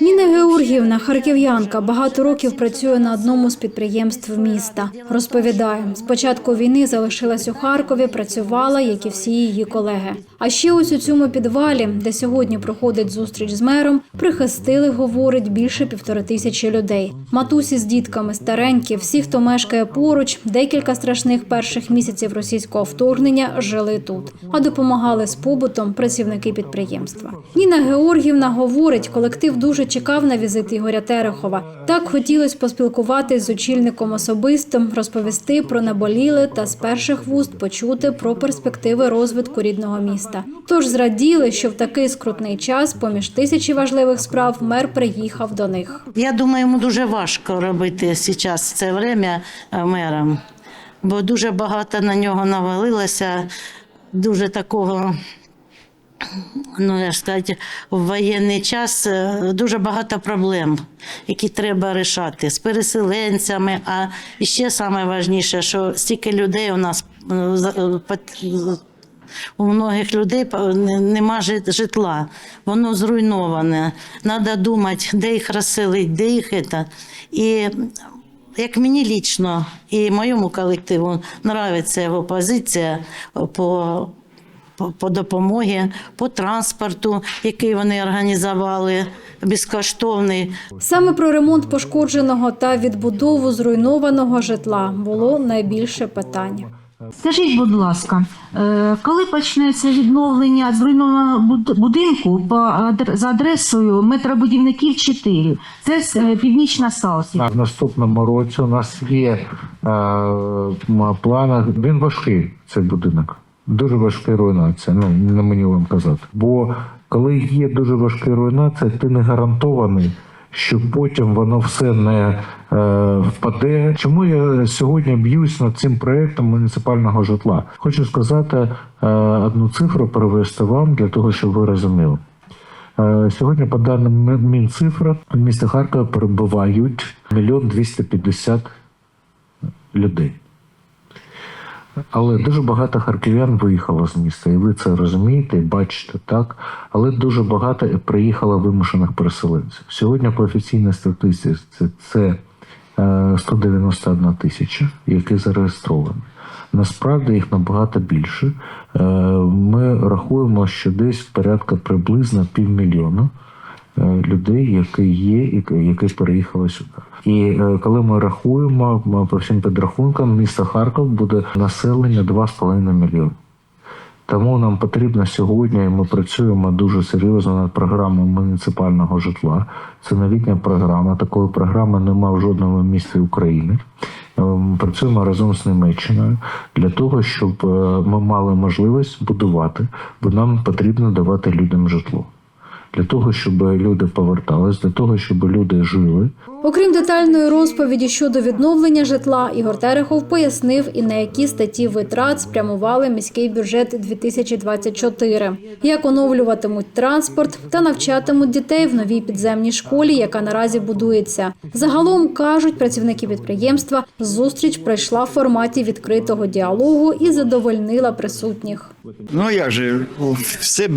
Ніна Георгіївна, харків'янка, багато років працює на одному з підприємств міста. Розповідає, з початку війни залишилась у Харкові, працювала, як і всі її колеги. А ще ось у цьому підвалі, де сьогодні проходить зустріч з мером, прихистили, говорить, більше півтори тисячі людей. Матусі з дітками, старенькі, всі, хто мешкає поруч, декілька страшних перших місяців російського вторгнення жили тут, а допомагали з побутом працівники підприємства. Ніна Георгівна говорить, колектив дуже чекав на візит Ігоря Терехова. Так хотілося поспілкуватись з очільником особисто, розповісти про наболіле та з перших вуст почути про перспективи розвитку рідного міста. Тож зраділи, що в такий скрутний час, поміж тисячі важливих справ, мер приїхав до них. Я думаю, йому дуже важко робити зараз це время е, мером, бо дуже багато на нього навалилося, дуже такого. Ну, я ж сказати, в воєнний час е, дуже багато проблем, які треба рішати з переселенцями. А ще найважливіше, що стільки людей у нас е, е, у многих людей нема житла, воно зруйноване. Треба думати, де їх розселити, де їх це. І як мені лічно і моєму колективу подобається його позиція по, по, по допомогі, по транспорту, який вони організували, безкоштовний. Саме про ремонт пошкодженого та відбудову зруйнованого житла було найбільше питань. Скажіть, будь ласка, е, коли почнеться відновлення зруйнованого буд- будинку за адресою метробудівників 4? Це е, північна Саусі. В наступному році у нас є е, м. Він важкий, цей будинок. Дуже важка руйнація. Ну не мені вам казати. Бо коли є дуже важка руйнація, ти не гарантований, що потім воно все не е, впаде. Чому я сьогодні б'юсь над цим проектом муніципального житла? Хочу сказати е, одну цифру перевести вам для того, щоб ви розуміли. Е, Сьогодні, по даним Мі- Мінцифри, в місті Харкова перебувають мільйон 250 людей. Але дуже багато харків'ян виїхало з міста, і ви це розумієте, і бачите так. Але дуже багато приїхало вимушених переселенців. Сьогодні по офіційній статистиці це, це е, 191 тисяча, які зареєстровані. Насправді їх набагато більше. Е, Ми рахуємо, що десь порядка приблизно півмільйона людей, які є, і які переїхали сюди. І е, коли ми рахуємо ми по всім підрахункам, місто Харків буде населення 2,5 мільйони. Тому нам потрібно сьогодні, і ми працюємо дуже серйозно над програмою муніципального житла. Це новітня програма. Такої програми немає в жодному місті України. Е, Ми працюємо разом з Німеччиною для того, щоб е, ми мали можливість будувати, бо нам потрібно давати людям житло. Для того, щоб люди повертались, для того, щоб люди жили. Окрім детальної розповіді щодо відновлення житла, Ігор Терехов пояснив і на які статті витрат спрямували міський бюджет 2024, як оновлюватимуть транспорт та навчатимуть дітей в новій підземній школі, яка наразі будується. Загалом кажуть працівники підприємства, зустріч пройшла в форматі відкритого діалогу і задовольнила присутніх. Ну як же, все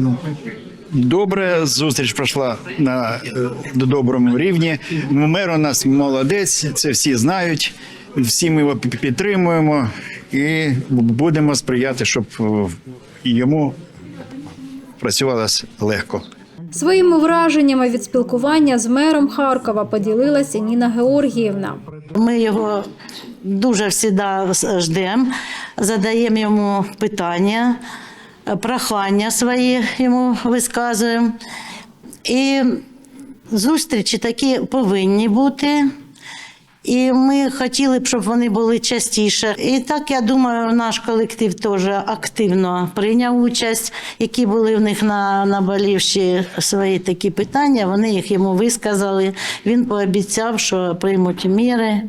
добре, зустріч пройшла на е, доброму рівні. Мер у нас молодець, це всі знають. Всі ми його підтримуємо і будемо сприяти, щоб е, йому працювалося легко. Своїми враженнями від спілкування з мером Харкова поділилася Ніна Георгіївна. Ми його дуже завжди ждемо, задаємо йому питання, прохання свої йому висказуємо. І зустрічі такі повинні бути. І ми хотіли б, щоб вони були частіше. І так я думаю, наш колектив теж активно прийняв участь, які були в них на наболівші свої такі питання. Вони їх йому висказали. Він пообіцяв, що приймуть міри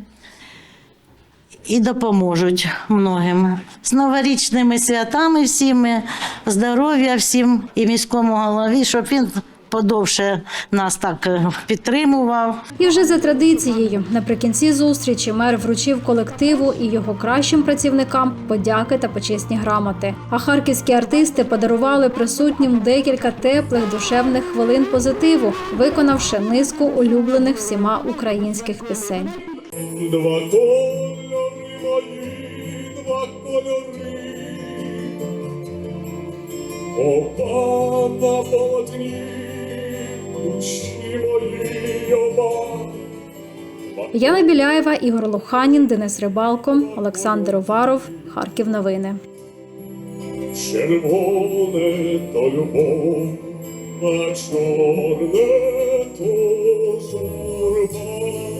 і допоможуть многим. З новорічними святами всіми, здоров'я всім і міському голові, щоб він подовше нас так е, підтримував. І вже за традицією, наприкінці зустрічі мер вручив колективу і його кращим працівникам подяки та почесні грамоти. А харківські артисти подарували присутнім декілька теплих душевних хвилин позитиву, виконавши низку улюблених всіма українських пісень два кольори, Опана полотні душі мої оба. Яна Біляєва, Ігор Луханін, Денис Рибалко, Олександр Оваров, Харків. Новини. Червоне та любов, а чорне то журба.